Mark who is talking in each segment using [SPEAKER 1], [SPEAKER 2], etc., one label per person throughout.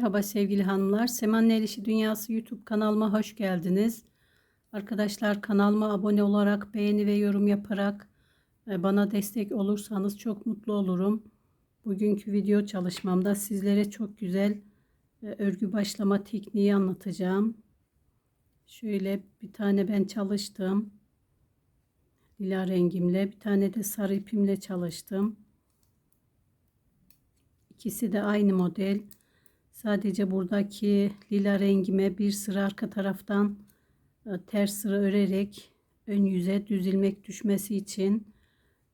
[SPEAKER 1] Merhaba sevgili hanımlar. Seman El İşi Dünyası YouTube kanalıma hoş geldiniz. Arkadaşlar kanalıma abone olarak beğeni ve yorum yaparak e, bana destek olursanız çok mutlu olurum. Bugünkü video çalışmamda sizlere çok güzel e, örgü başlama tekniği anlatacağım. Şöyle bir tane ben çalıştım. Lila rengimle bir tane de sarı ipimle çalıştım. İkisi de aynı model. Sadece buradaki lila rengime bir sıra arka taraftan e, ters sıra örerek ön yüze düz ilmek düşmesi için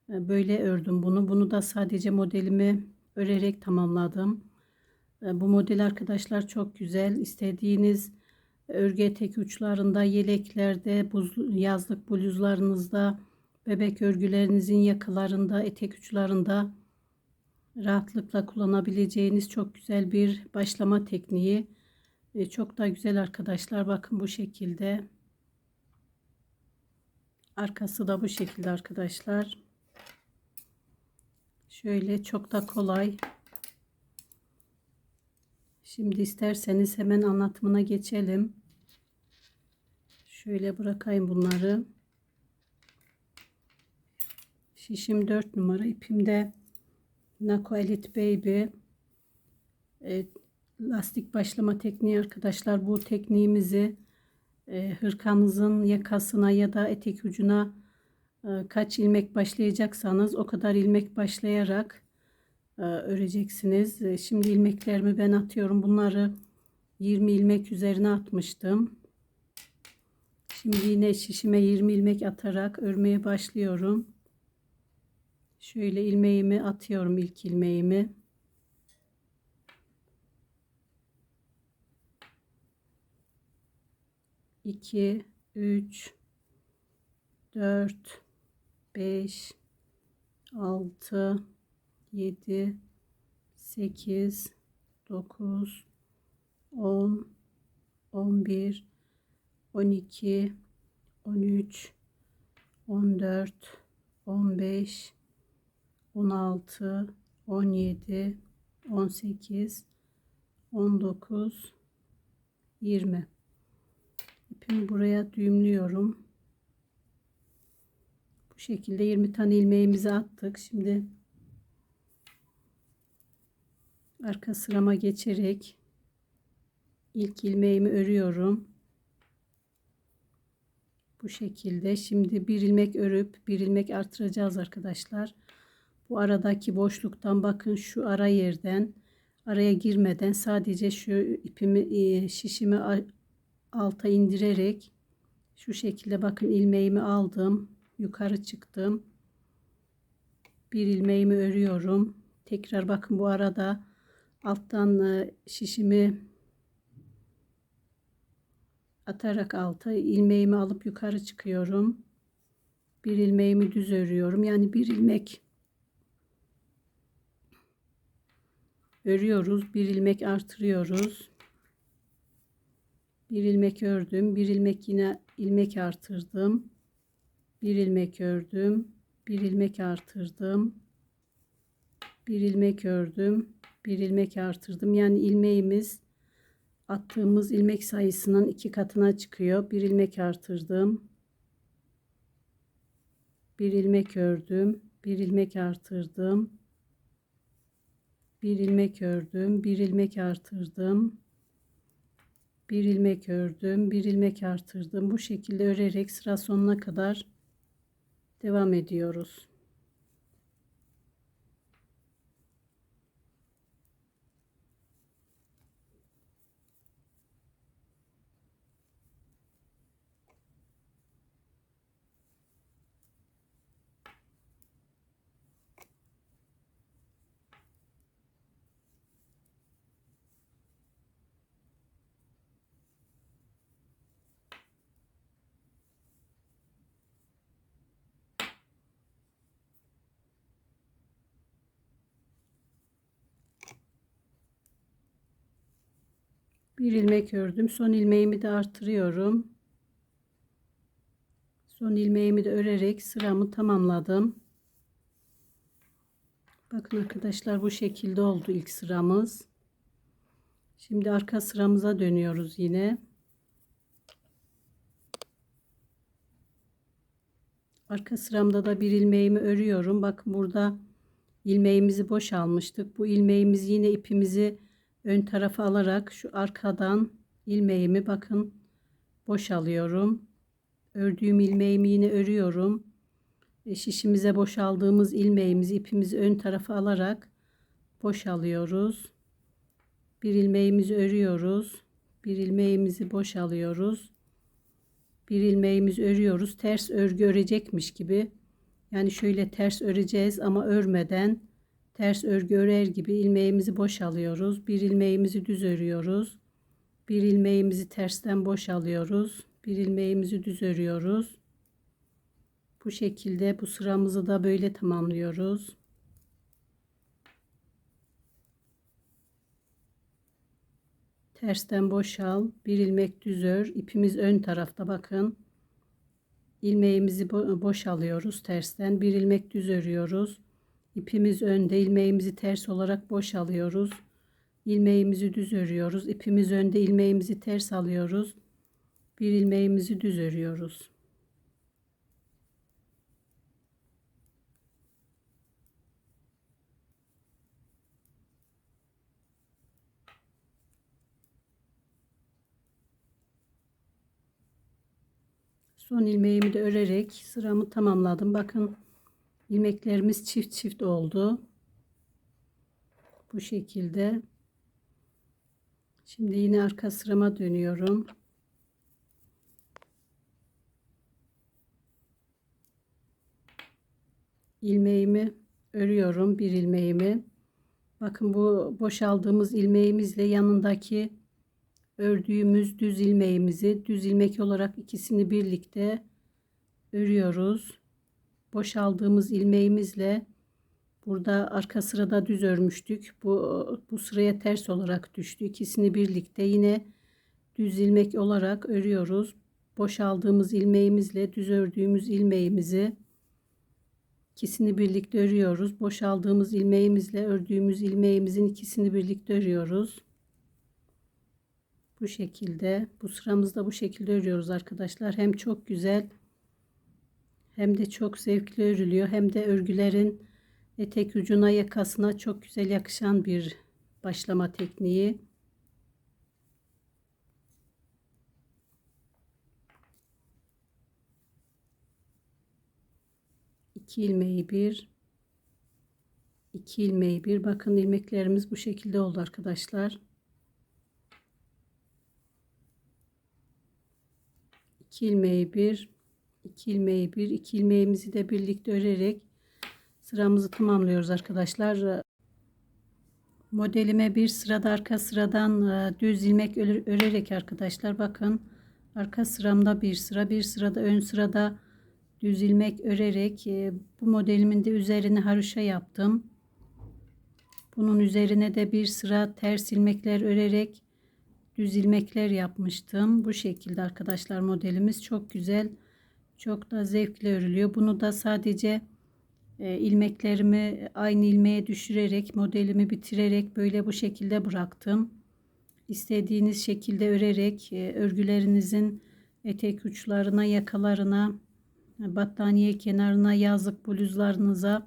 [SPEAKER 1] e, böyle ördüm bunu. Bunu da sadece modelimi örerek tamamladım. E, bu model arkadaşlar çok güzel. İstediğiniz örgü etek uçlarında, yeleklerde, yazlık bluzlarınızda, bebek örgülerinizin yakalarında, etek uçlarında rahatlıkla kullanabileceğiniz çok güzel bir başlama tekniği. E, çok da güzel arkadaşlar. Bakın bu şekilde. Arkası da bu şekilde arkadaşlar. Şöyle çok da kolay. Şimdi isterseniz hemen anlatımına geçelim. Şöyle bırakayım bunları. Şişim 4 numara. ipimde Nako Elite Baby e, lastik başlama tekniği arkadaşlar. Bu tekniğimizi e, hırkanızın yakasına ya da etek ucuna e, kaç ilmek başlayacaksanız o kadar ilmek başlayarak öreceksiniz. Şimdi ilmeklerimi ben atıyorum. Bunları 20 ilmek üzerine atmıştım. Şimdi yine şişime 20 ilmek atarak örmeye başlıyorum. Şöyle ilmeğimi atıyorum ilk ilmeğimi. İki, üç, dört, beş, altı, yedi, sekiz, dokuz, on, on bir, on iki, on üç, on dört, on beş, 16, 17, 18, 19, 20. İpimi buraya düğümlüyorum. Bu şekilde 20 tane ilmeğimizi attık. Şimdi arka sırama geçerek ilk ilmeğimi örüyorum. Bu şekilde. Şimdi bir ilmek örüp bir ilmek artıracağız arkadaşlar. Bu aradaki boşluktan bakın şu ara yerden araya girmeden sadece şu ipimi e, şişimi alta indirerek şu şekilde bakın ilmeğimi aldım. Yukarı çıktım. Bir ilmeğimi örüyorum. Tekrar bakın bu arada alttan e, şişimi atarak alta ilmeğimi alıp yukarı çıkıyorum. Bir ilmeğimi düz örüyorum. Yani bir ilmek örüyoruz. Bir ilmek artırıyoruz. Bir ilmek ördüm. Bir ilmek yine ilmek artırdım. Bir ilmek ördüm. Bir ilmek artırdım. Bir ilmek ördüm. Bir ilmek artırdım. Yani ilmeğimiz attığımız ilmek sayısının iki katına çıkıyor. Bir ilmek artırdım. Bir ilmek ördüm. Bir ilmek artırdım bir ilmek ördüm bir ilmek artırdım. Bir ilmek ördüm bir ilmek artırdım. Bu şekilde örerek sıra sonuna kadar devam ediyoruz bir ilmek ördüm son ilmeğimi de artırıyorum son ilmeğimi de örerek sıramı tamamladım bakın arkadaşlar bu şekilde oldu ilk sıramız Şimdi arka sıramıza dönüyoruz yine. Arka sıramda da bir ilmeğimi örüyorum. Bakın burada ilmeğimizi boş almıştık. Bu ilmeğimizi yine ipimizi ön tarafa alarak şu arkadan ilmeğimi bakın boş alıyorum. Ördüğüm ilmeğimi yine örüyorum. E, şişimize boşaldığımız ilmeğimizi ipimizi ön tarafa alarak boş alıyoruz. Bir ilmeğimizi örüyoruz. Bir ilmeğimizi boş alıyoruz. Bir ilmeğimizi örüyoruz. Ters örgü örecekmiş gibi. Yani şöyle ters öreceğiz ama örmeden ters örgü örer gibi ilmeğimizi boş alıyoruz. Bir ilmeğimizi düz örüyoruz. Bir ilmeğimizi tersten boş alıyoruz. Bir ilmeğimizi düz örüyoruz. Bu şekilde bu sıramızı da böyle tamamlıyoruz. Tersten boşal. Bir ilmek düz ör. İpimiz ön tarafta bakın. İlmeğimizi bo boşalıyoruz tersten. Bir ilmek düz örüyoruz. İpimiz önde. ilmeğimizi ters olarak boşalıyoruz. İlmeğimizi düz örüyoruz. İpimiz önde. ilmeğimizi ters alıyoruz. Bir ilmeğimizi düz örüyoruz. Son ilmeğimi de örerek sıramı tamamladım. Bakın ilmeklerimiz çift çift oldu. Bu şekilde. Şimdi yine arka sırama dönüyorum. ilmeğimi örüyorum bir ilmeğimi. Bakın bu boşaldığımız ilmeğimizle yanındaki ördüğümüz düz ilmeğimizi düz ilmek olarak ikisini birlikte örüyoruz. Boşaldığımız ilmeğimizle burada arka sırada düz örmüştük. Bu bu sıraya ters olarak düştü. İkisini birlikte yine düz ilmek olarak örüyoruz. Boşaldığımız ilmeğimizle düz ördüğümüz ilmeğimizi ikisini birlikte örüyoruz. Boşaldığımız ilmeğimizle ördüğümüz ilmeğimizin ikisini birlikte örüyoruz. Bu şekilde bu sıramızda bu şekilde örüyoruz arkadaşlar. Hem çok güzel hem de çok zevkli örülüyor. Hem de örgülerin etek ucuna yakasına çok güzel yakışan bir başlama tekniği. İki ilmeği bir iki ilmeği bir bakın ilmeklerimiz bu şekilde oldu arkadaşlar. 2 ilmeği bir 2 ilmeği bir 2 ilmeğimizi de birlikte örerek sıramızı tamamlıyoruz arkadaşlar modelime bir sırada arka sıradan e, düz ilmek örerek arkadaşlar bakın arka sıramda bir sıra bir sırada ön sırada düz ilmek örerek e, bu modelimin de üzerine haroşa yaptım bunun üzerine de bir sıra ters ilmekler örerek düz ilmekler yapmıştım. Bu şekilde arkadaşlar modelimiz çok güzel. Çok da zevkli örülüyor. Bunu da sadece e, ilmeklerimi aynı ilmeğe düşürerek modelimi bitirerek böyle bu şekilde bıraktım. İstediğiniz şekilde örerek e, örgülerinizin etek uçlarına, yakalarına, battaniye kenarına, yazlık bluzlarınıza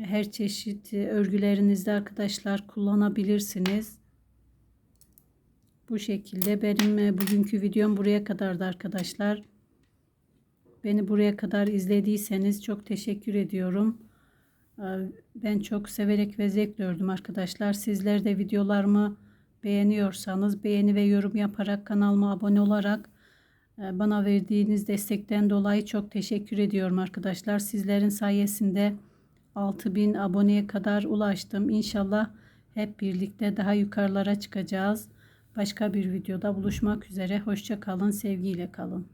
[SPEAKER 1] her çeşit e, örgülerinizde arkadaşlar kullanabilirsiniz. Bu şekilde benim e, bugünkü videom buraya kadardı arkadaşlar. Beni buraya kadar izlediyseniz çok teşekkür ediyorum. E, ben çok severek ve zevk gördüm arkadaşlar. Sizler de videolarımı beğeniyorsanız beğeni ve yorum yaparak kanalıma abone olarak e, bana verdiğiniz destekten dolayı çok teşekkür ediyorum arkadaşlar. Sizlerin sayesinde 6000 aboneye kadar ulaştım. İnşallah hep birlikte daha yukarılara çıkacağız. Başka bir videoda buluşmak üzere. Hoşça kalın, sevgiyle kalın.